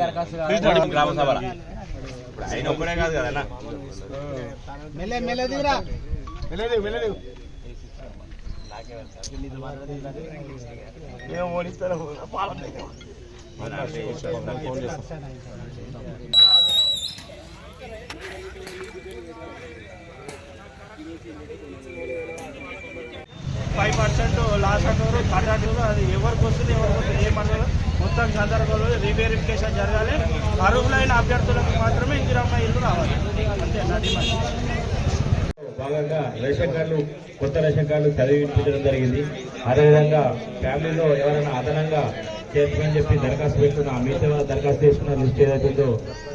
దరఖాస్తు కావాలి. గ్రామ సభలో. ఇప్పుడు ఆయన ఒక్కడే కాదు కదా అన్న. మెల్లదిగు, మెల్లదిగు. ఏం ఓడిస్తారో? పాలన. ఫైవ్ పర్సెంట్ లాస్ అంటారు కాంట్రాక్టర్ అది ఎవరికి వస్తుంది ఎవరికి వస్తుంది ఏమన్నారు మొత్తం సందర్భంలో రీవెరిఫికేషన్ జరగాలి. అర్హులైన అభ్యర్థులకు మాత్రమే ఇందిరమ్మ ఇల్లు రావాలి. అంతే నది భాగంగా రేషన్ కార్డులు కొత్త రేషన్ కార్డులు చదివించడం జరిగింది. అదేవిధంగా ఫ్యామిలీలో ఎవరైనా అదనంగా చేర్చుకొని చెప్పి దరఖాస్తు పెట్టుకున్న మీ మీతో దరఖాస్తు చేసుకున్న లిస్ట్ ఏదైతుందో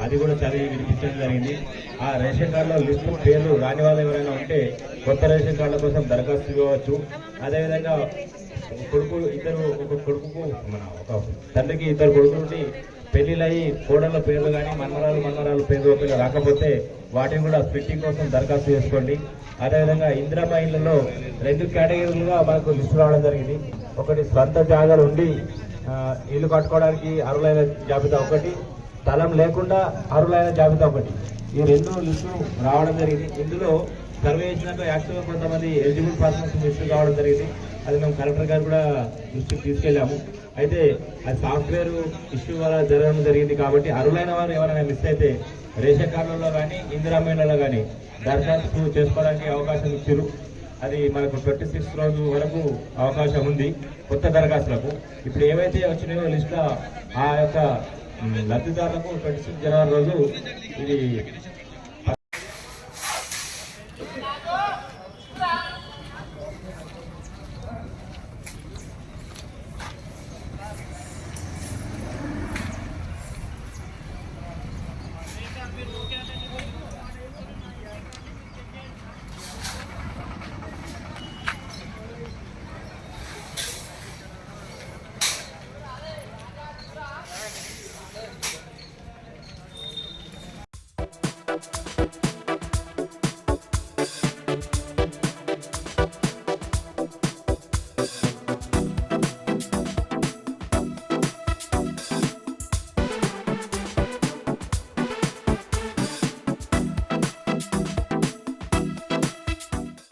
అది కూడా చదివి వినిపించడం జరిగింది. ఆ రేషన్ కార్డులో లిస్టు పేర్లు రాని వాళ్ళు ఎవరైనా ఉంటే కొత్త రేషన్ కార్డుల కోసం దరఖాస్తు ఇవ్వవచ్చు అదేవిధంగా కొడుకు ఇద్దరు ఒక కొడుకుకు మన ఒక తండ్రికి ఇద్దరు కొడుకులు పెళ్ళిలయ్యి పెళ్ళిళ్ళయి కోడళ్ళ పేర్లు కానీ మన్మరాలు మన్మరాలు పేర్లు ఒకటి రాకపోతే వాటిని కూడా స్ప్లిట్టింగ్ కోసం దరఖాస్తు చేసుకోండి. అదేవిధంగా ఇందిరమ్మ ఇళ్ళలో రెండు కేటగిరీలుగా మనకు లిస్టు రావడం జరిగింది. ఒకటి స్వంత జాగాలు ఉండి ఇల్లు కట్టుకోవడానికి అరులైన జాబితా ఒకటి స్థలం లేకుండా అరులైన జాబితా ఒకటి. ఈ రెండు లిస్టులు రావడం జరిగింది. ఇందులో సర్వే చేసినాక యాక్చువల్గా కొంతమంది ఎలిజిబుల్ పర్సన్స్ లిస్టు కావడం జరిగింది. అది మేము కలెక్టర్ గారు కూడా దృష్టికి తీసుకెళ్ళాము. అయితే అది సాఫ్ట్వేర్ ఇష్యూ వల్ల జరగడం జరిగింది కాబట్టి అరులైన వారు ఎవరైనా మిస్ అయితే రేషన్ కార్డులలో కానీ ఇందిరామేళలో కానీ దరఖాస్తు చేసుకోవడానికి అవకాశం ఇచ్చారు అది మనకు ట్వంటీ సిక్స్ రోజు వరకు అవకాశం ఉంది కొత్త దరఖాస్తులకు. ఇప్పుడు ఏవైతే వచ్చినాయో లిస్ట్ ఆ యొక్క లబ్ధిదారులకు ట్వంటీ సిక్స్ జనవరి రోజు ఇది